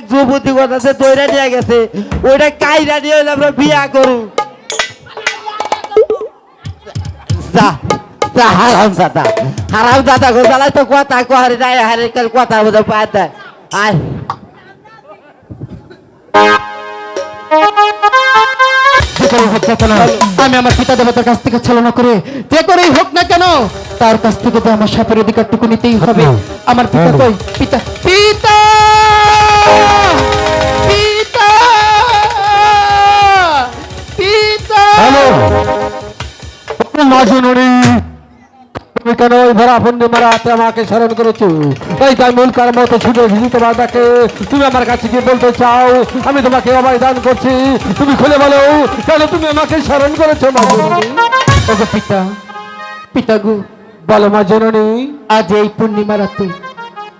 এক যুবতী কথা সে দইরা নিয়ে গেছে। ওইটা কাইরা নিয়ে হইলে আমরা বিয়া করু। যা যা হারাম দাদা হারাম দাদা গো জ্বালাই তো কথা কহারে নাই হারে কাল কথা বোঝা পায় দেয় আয়। আমি আমার পিতা দেবতার কাছ থেকে ছলনা করে যে করেই হোক না কেন তার কাছ থেকে তো আমার সাপের অধিকারটুকু নিতেই হবে। আমার পিতা কই? পিতা পিতা! পিতা পিতা। হ্যালো। মাজনরি তুমি কেন ওই ভরা ফন্ডি মারা হাতে আমাকে স্মরণ করেছ? তাই তাই মূল কারণ মতো ছুটে এসেছি তোমার ডাকে তুমি আমার কাছে কি বলতে চাও আমি তোমাকে অবাই দান করছি। তুমি খুলে বলো কেন তুমি আমাকে স্মরণ করেছ মাজনরি ওগো পিতা পিতা গো। বলো মাজননী আজ এই পূর্ণিমা রাতে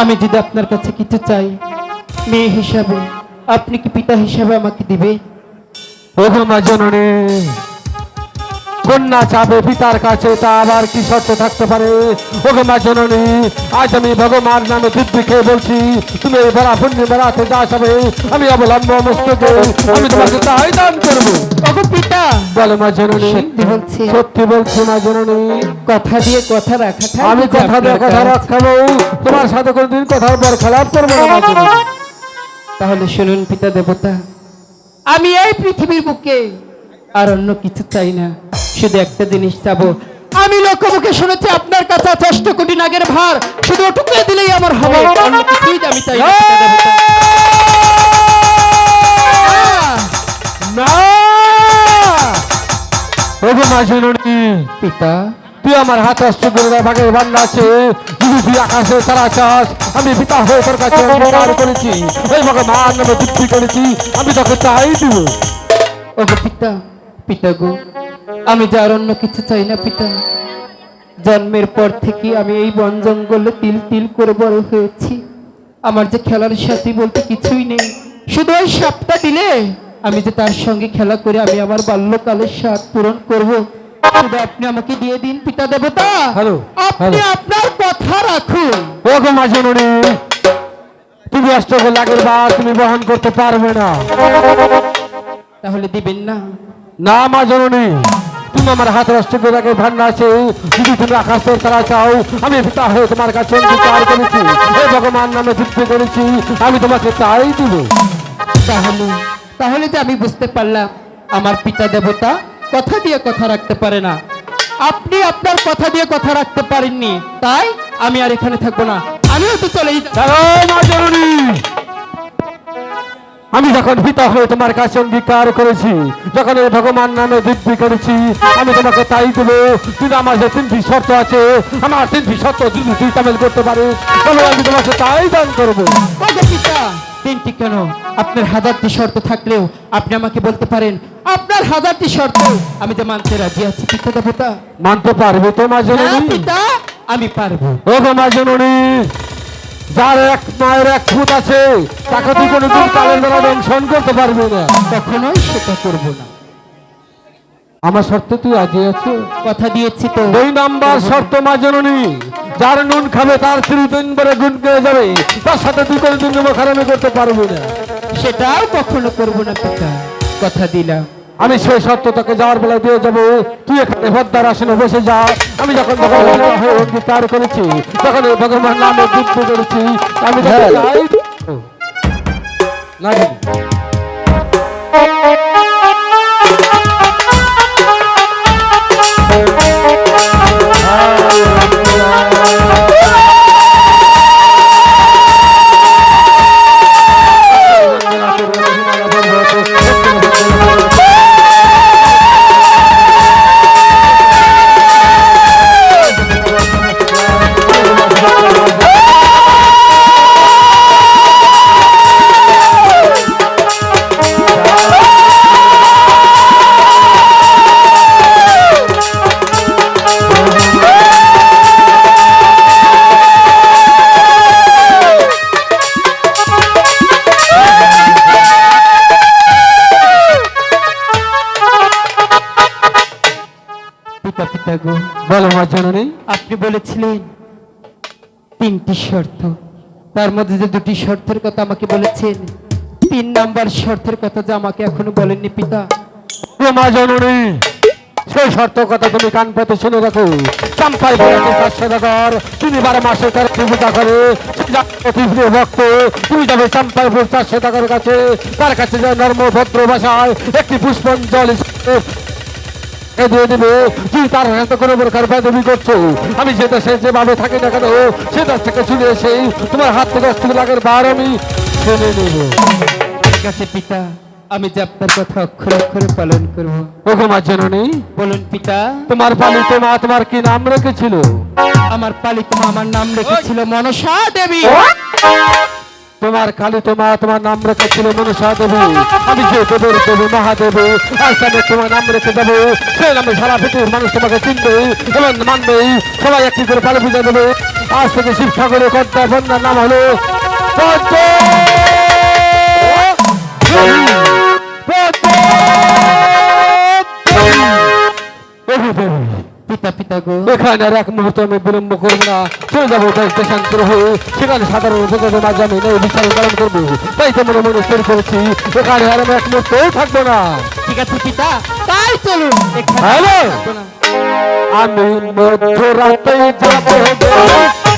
আমি যদি আপনার কাছে কিছু চাই মেয়ে হিসাবে। আপনি কি পিতা হিসাবে আমাকে দিবে? ওগো মাজননী কন্যা চাবে পিতার কাছে তা আবার কি শর্ত থাকতে পারে? ওগো মাজননী আজ আমি ভগবান নামে দিব্যি খেয়ে বলছি তুমি এই ভরা পূর্ণিমা রাতে যা যাবে আমি অবলম্ব মস্তকে আমি তোমাকে তাই দান করব। ওগো পিতা! বলো মা জননী সত্যি বলছি। সত্যি বলছি মা জননী। কথা দিয়ে কথা রাখাটা আমি কথা দিয়ে কথা। রাখাবো তোমার সাথে কোনদিন কথার পর খেলাপ করব না জননী। তাহলে শুনুন পিতা দেবতা আমি এই পৃথিবীর বুকে আর অন্য কিছু চাই না শুধু একটা জিনিস চাবো। আমি লোকমুখে শুনেছি আপনার কাছে অষ্ট কোটি নাগের ভার শুধু ওটুকু দিলেই আমার হবে। অন্য কিছুই আমি চাই না পিতা তুই আমার হাত অস্ত্র করে ভাগের বান্না আছে। যদি তুই আকাশে তারা চাস আমি পিতা হয়ে তোর কাছে অঙ্গীকার করেছি। ওই ভগবান নামে তৃপ্তি করেছি। আমি তোকে তাই দিব। ওগো পিতা পিতা গো আমি যে আর অন্য কিছু চাই না পিতা। জন্মের পর থেকে আমি এই বন জঙ্গলে তিল তিল করে বড় হয়েছি। আমার যে খেলার সাথী বলতে কিছুই নেই। শুধু ওই সাপটা দিলে। আমি যে তার সঙ্গে খেলা করে আমি আমার বাল্যকালের স্বাদ পূরণ করব। আপনি আমাকে দিয়ে দিন পিতা দেবতা। আপনি আপনার কথা রাখুন। ওগো তুমি অষ্টগোল আগের বার তুমি বহন করতে পারবে না। তাহলে দিবেন না। না মা জননী তুমি আমার ভান্ডা আছে যদি তুমি আকাশের তারা চাও আমি পিতা হয়ে তোমার কাছে অঙ্গীকার করেছি এই ভগবান নামে তৃপ্তি করেছি আমি তোমাকে তাই দিব। তাহলে তাহলে যে আমি বুঝতে পারলাম আমার পিতা দেবতা কথা দিয়ে কথা রাখতে পারে না। আপনি আপনার কথা দিয়ে কথা রাখতে পারেননি। তাই আমি আর এখানে থাকব না। আমিও তো চলেই আমি যখন পিতা হয়ে তোমার কাছে অঙ্গীকার করেছি যখন এই ভগবান নামে দিব্যি করেছি আমি তোমাকে তাই দেব কিন্তু আমার যে তিনটি শর্ত আছে আমার তিনটি শর্ত যদি তুই তামিল করতে পারিস তাহলে আমি তোমাকে তাই দান করব। তিনটি কেন? আপনার হাজারটি শর্ত থাকলেও আপনি আমাকে বলতে পারেন আপনার হাজারটি শর্ত। আমি যে মানতে রাজি আছি পিতা দেবতা মানতে পারবে তো মা হ্যাঁ জননী পিতা আমি পারব। ও গো মা জননী যার এক মায়ের এক ফুট আছে তাকে তুই কোনো দিন কালের দ্বারা দংশন করতে পারবে না। কখনোই সেটা করব না। আমার শর্ত তুই আজই আছো? কথা দিয়েছি তো। দুই নাম্বার শর্ত মা জননী যার নুন খাবে তার স্ত্রী দিন করে গুণ করে যাবে তার সাথে তুই কোনো দিন খারামি করতে পারব না। সেটাও কখনো করব না পিতা। কথা দিলাম। আমি সেই সত্য তোকে যাওয়ার বেলায় দিয়ে যাব। তুই এখানে ভদ্দার আসনে বসে যা। আমি যখন তার হয়ে অঙ্গীকার করেছি তখন এই ভগবান নামে যুদ্ধ করেছি আমি তোকে না। বলো মা জননী আপনি বলেছিলেন তিনটি শর্ত। তার মধ্যে যে দুটি শর্তের কথা আমাকে বলেছেন তিন নাম্বার শর্তের কথা যে আমাকে এখনও বলেননি পিতা। মা জননী সেই শর্ত কথা তুমি কান পেতে শুনে রাখো চাম্পাই বলেছে চার সদাগর তিনি বারো মাসে তার পূজা করে। ভক্ত তুমি যাবে চাম্পাইপুর চার সদাগরের কাছে। তার কাছে যে নর্ম ভদ্র ভাষায় একটি পুষ্পাঞ্জলি দিয়ে দেবে তুই তার হাতে কোনো প্রকার বেদবি করছ। আমি যে দেশে যেভাবে থাকি না কেন সে দেশ থেকে চলে এসে তোমার হাত থেকে অস্তিক লাগের বার আমি শুনে নেব। ঠিক আছে পিতা। আমি যে আপনার কথা অক্ষরে অক্ষরে পালন করব। ওগো মা জননী বলুন পিতা। তোমার পালিত মা তোমার কি নাম রেখেছিল? আমার পালিত মা আমার নাম রেখেছিল মনসা দেবী। তোমার কালিত মা তোমার নাম রেখেছিল মনসা দেবী। আমি যে দেবের দেবী, মহাদেবী আজ আমি তোমার নাম রেখে দেবো। সেই নামে সারা পৃথিবীর মানুষ তোমাকে চিনবে, এবং মানবে। সবাই একটি করে পালে পূজা দেবে। আজ থেকে শিব ঠাকুরের কর্তা, বন্যার নাম হলো পিতা পিতা গো এখানে আর এক মুহূর্ত আমি বিলম্ব করব না। চলে যাব দেশ দেশান্তর হয়ে। সেখানে সাধারণ ভোগের মাঝে আমি নয় বিচার পালন করব। তাই তো মনে মনে স্থির করেছি। এখানে আর আমি এক মুহূর্তও থাকব না। ঠিক আছে পিতা। তাই চলুন। হ্যালো? না। আমি মধ্যরাতে যাব।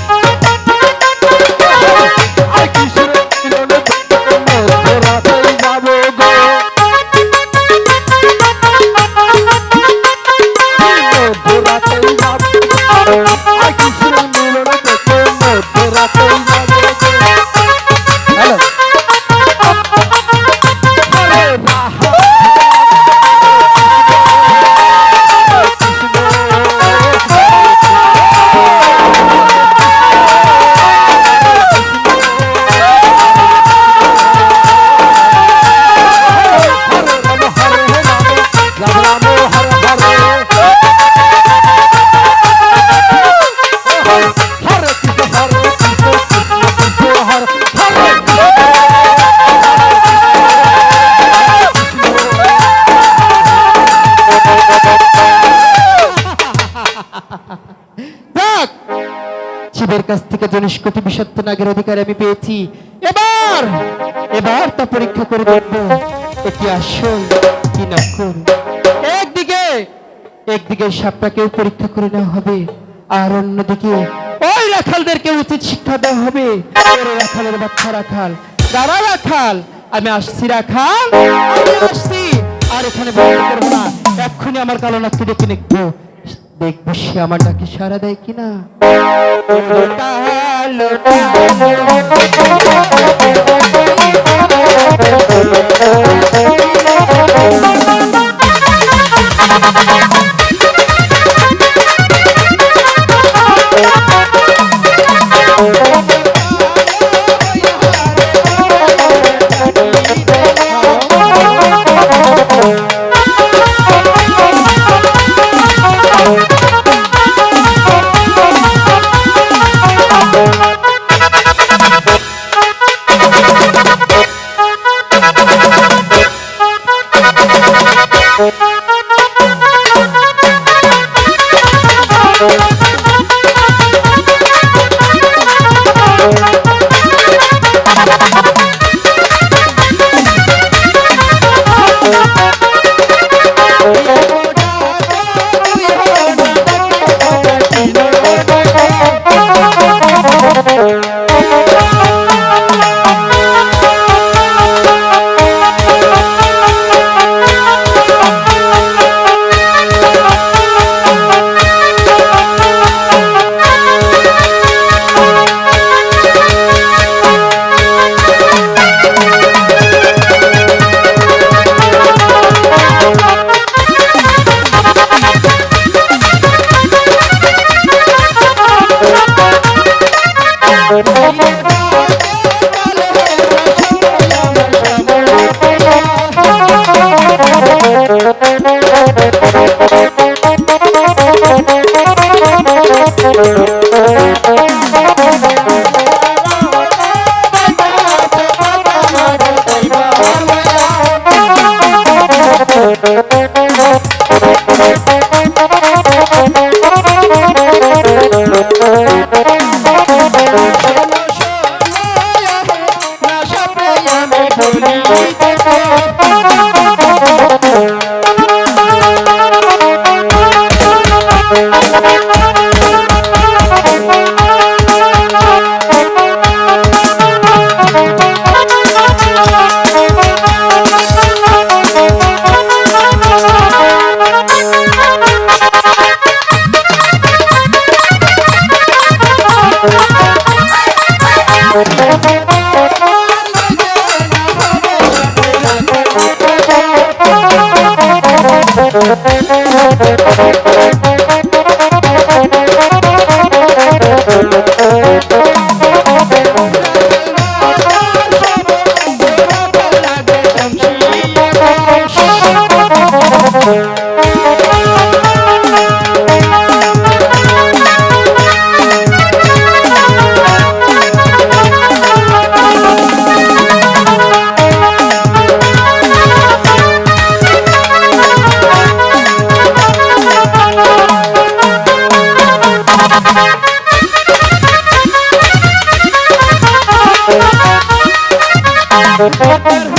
শিবের কাছ থেকে জনিশ কোটি বিষাক্ত নাগের অধিকার আমি পেয়েছি, এবার এবার তা পরীক্ষা করে দেখব এটি আসল কি নকল একদিকে একদিকে সাপটাকেও পরীক্ষা করে নেওয়া হবে, আর অন্যদিকে ওই রাখালদেরকে উচিত শিক্ষা দেওয়া হবে। রাখালের বাচ্চা রাখাল যারা রাখাল, আমি আসছি রাখাল, আমি আসছি। আর এখানে বন্ধ করব না এক্ষুনি আমার কালো নাককে ডেকে নিকবো দেখব সে আমার ডাকে সারা দেয় কিনা Thank Hey, hey, hey.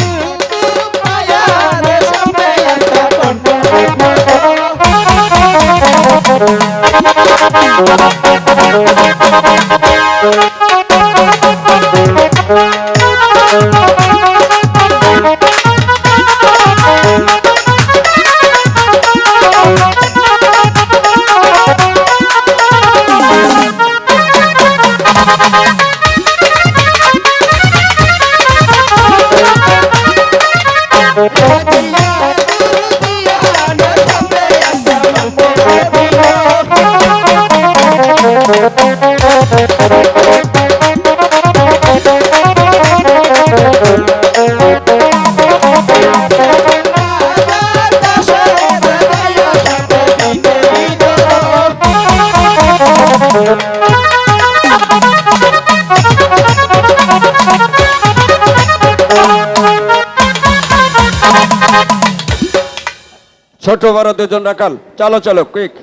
ছোট বড় দুজন রাখাল চালো চলো কুইক